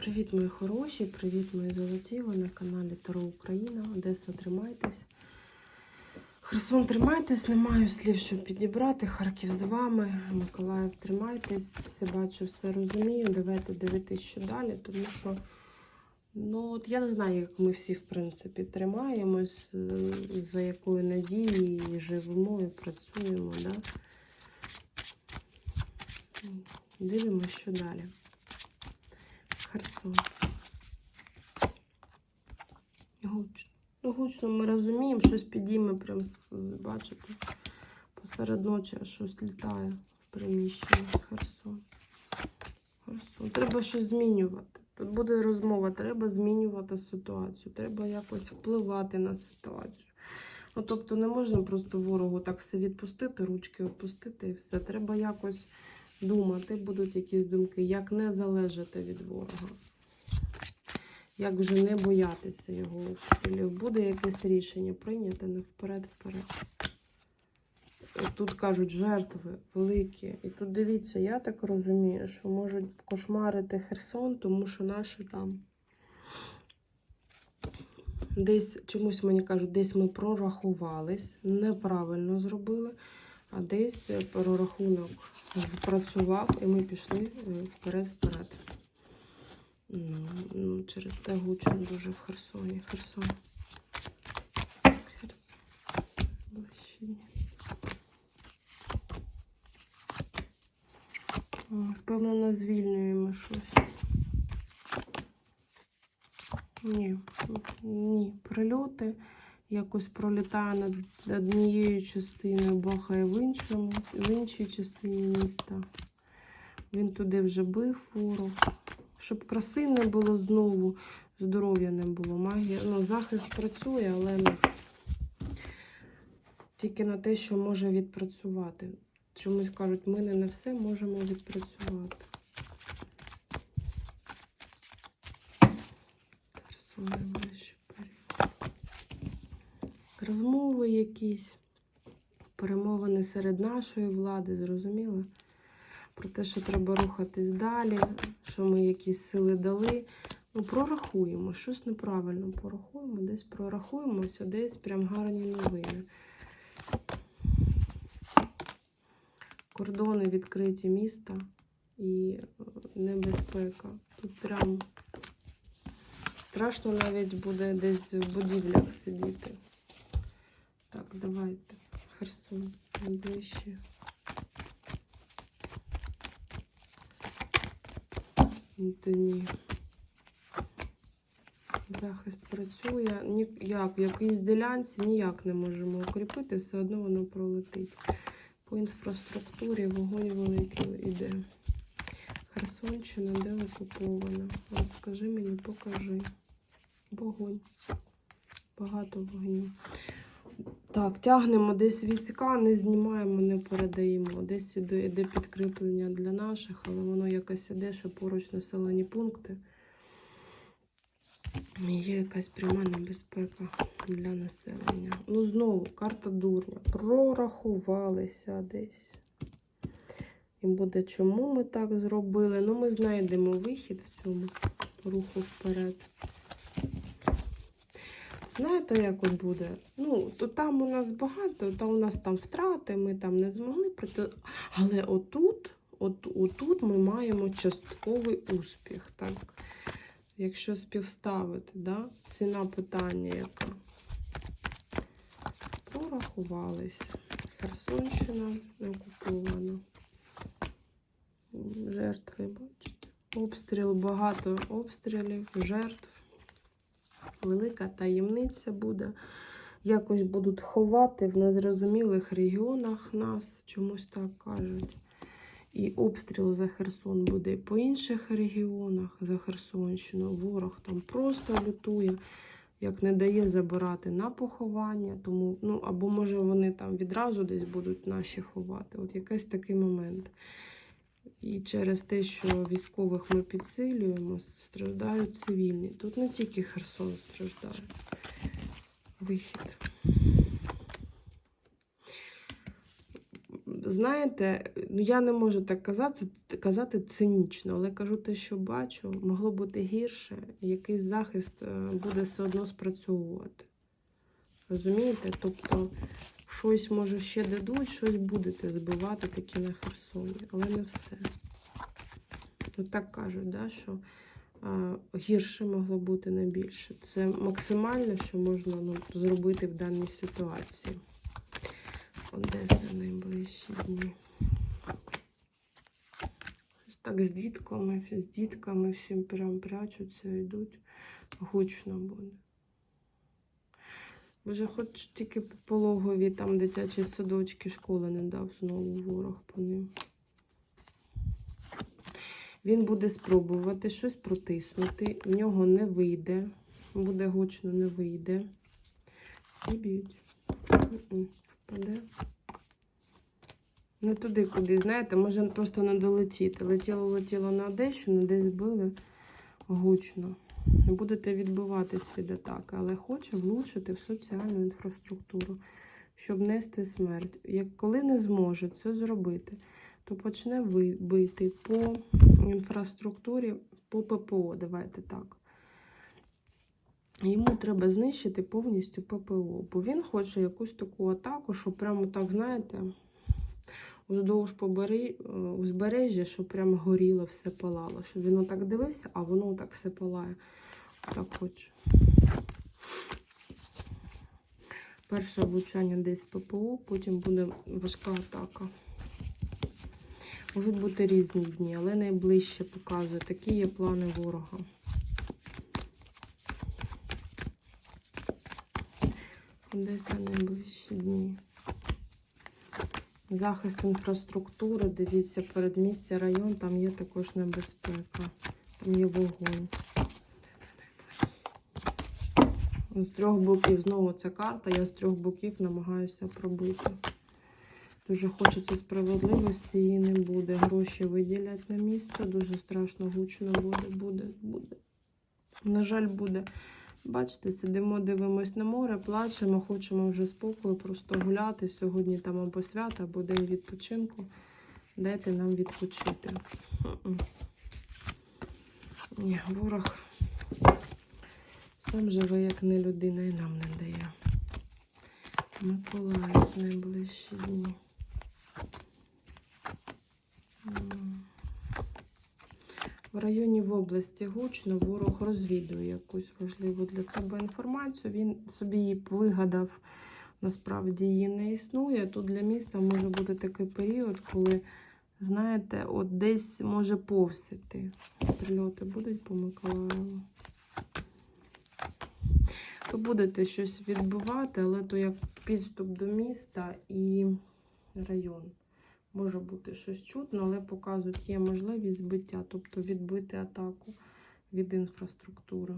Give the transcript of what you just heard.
Привіт, мої хороші, привіт, мої золоті. Ви на каналі Таро Україна. Одеса, тримайтесь. Херсон, тримайтесь, не маю слів, щоб підібрати. Харків з вами. Миколаїв, тримайтесь. Все бачу, все розумію. Давайте дивитися, що далі, тому що ну, от я не знаю, як ми всі, в принципі, тримаємось, е, за якою надією живемо і працюємо. Да? Дивимося, що далі. Херсон. Гучно. Ну, гучно ми розуміємо, щось підійме, прям бачите, посеред ночі щось літає в приміщенні. Херсон. Херсон. Треба щось змінювати. Тут буде розмова, треба змінювати ситуацію, треба якось впливати на ситуацію. Ну, тобто не можна просто ворогу так все відпустити, ручки опустити і все. Треба якось думати, будуть якісь думки, як не залежати від ворога. Як вже не боятися його обстрілів. Буде якесь рішення прийняте не вперед, вперед. Тут кажуть жертви великі. І тут дивіться, я так розумію, що можуть кошмарити Херсон, тому що наші там десь чомусь мені кажуть, десь ми прорахувались, неправильно зробили, а десь е, прорахунок спрацював, і ми пішли вперед-вперед. Ну, ну, через те гучно дуже в Херсоні. Херсон. Херсон. О, Впевнено, звільнюємо щось. Ні, ні, прильоти. Якось пролітає над однією частиною, бахає в іншому, в іншій частині міста. Він туди вже бив ворог. Щоб краси не було знову, здоров'я не було. Магія. Ну, захист працює, але ну, тільки на те, що може відпрацювати. Чомусь кажуть, ми не на все можемо відпрацювати. Період. Розмови якісь, перемовини серед нашої влади, зрозуміло? Про те, що треба рухатись далі, що ми якісь сили дали. Ну, прорахуємо, щось неправильно порахуємо, десь прорахуємося, десь прям гарні новини. Кордони відкриті міста і е, небезпека. Тут прям страшно навіть буде десь в будівлях сидіти. Так, давайте. Херсон найближче. Та ні. Захист працює. Ніяк, в якійсь ділянці ніяк не можемо укріпити, все одно воно пролетить. По інфраструктурі вогонь великий йде. Херсонщина, де окупована? Розкажи мені, покажи. Вогонь. Багато вогню. Так, тягнемо десь війська, не знімаємо, не передаємо. Десь іде, іде підкріплення для наших, але воно якось іде, що поруч населені пункти. Є якась пряма небезпека для населення. Ну, знову, карта дурня. Прорахувалися десь. І буде, чому ми так зробили. Ну, ми знайдемо вихід в цьому руху вперед. Знаєте, як от буде? Ну, то там у нас багато, то у нас там втрати, ми там не змогли пройти. Але отут, от, отут ми маємо частковий успіх. Так? Якщо співставити, да? ціна питання яка? Прорахувалися. Херсонщина окупована. Жертви, бачите? Обстріл, багато обстрілів, жертв. Велика таємниця буде. Якось будуть ховати в незрозумілих регіонах нас, чомусь так кажуть. І обстріл за Херсон буде по інших регіонах за Херсонщину. Ворог там просто лютує, як не дає забирати на поховання. Тому, ну, або може вони там відразу десь будуть наші ховати. От якийсь такий момент. І через те, що військових ми підсилюємо, страждають цивільні. Тут не тільки Херсон страждає. Вихід. знаєте, ну я не можу так казати, казати цинічно, але кажу те, що бачу, могло бути гірше, якийсь захист е, буде все одно спрацьовувати. Розумієте? Тобто, щось може ще дадуть, щось будете збивати такі на Херсоні, але не все. От так кажуть, да, що а, гірше могло бути не більше. Це максимально, що можна ну, зробити в даній ситуації. Одеса найближчі дні. Щось Так з дітками, з дітками всім прям прячуться, йдуть. Гучно буде. Боже, хоч тільки по пологові там дитячі садочки, школи не дав знову ворог по ним. Він буде спробувати щось протиснути, в нього не вийде, буде гучно, не вийде. І б'ють. Впаде. Не туди, куди, знаєте, може просто не долетіти. Летіло, летіло на Одещину, десь били гучно. Будете відбиватись від атаки, але хоче влучити в соціальну інфраструктуру, щоб нести смерть. Як коли не зможе це зробити, то почне бити по інфраструктурі, по ППО. Давайте так. Йому треба знищити повністю ППО, бо він хоче якусь таку атаку, що прямо так, знаєте, побери, е, узбережжя, щоб прямо горіло, все палало. Щоб він отак дивився, а воно так все палає. Так хоче. Перше влучання десь ППО, потім буде важка атака. Можуть бути різні дні, але найближче показує. Такі є плани ворога. Одеса найближчі дні. Захист інфраструктури. Дивіться, передмістя район, там є також небезпека. Там є вогонь. З трьох боків знову ця карта. Я з трьох боків намагаюся пробити. Дуже хочеться справедливості, її не буде. Гроші виділять на місце. Дуже страшно гучно буде, буде, буде. На жаль, буде. Бачите, сидимо, дивимось на море, плачемо, хочемо вже спокою, просто гуляти. Сьогодні там або свята, або день відпочинку. Дайте нам відпочити. Ні, ворог сам живе, як не людина, і нам не дає. Миколаїв найближчі дні. М. В районі в області гучно ворог розвідує якусь важливу для себе інформацію. Він собі її вигадав, насправді її не існує. Тут для міста може бути такий період, коли, знаєте, от десь може повсити. Прильоти будуть по Миколаєву. Ви будете щось відбивати, але то як підступ до міста і район. Може бути щось чутно, але показують, є можливість збиття, тобто відбити атаку від інфраструктури.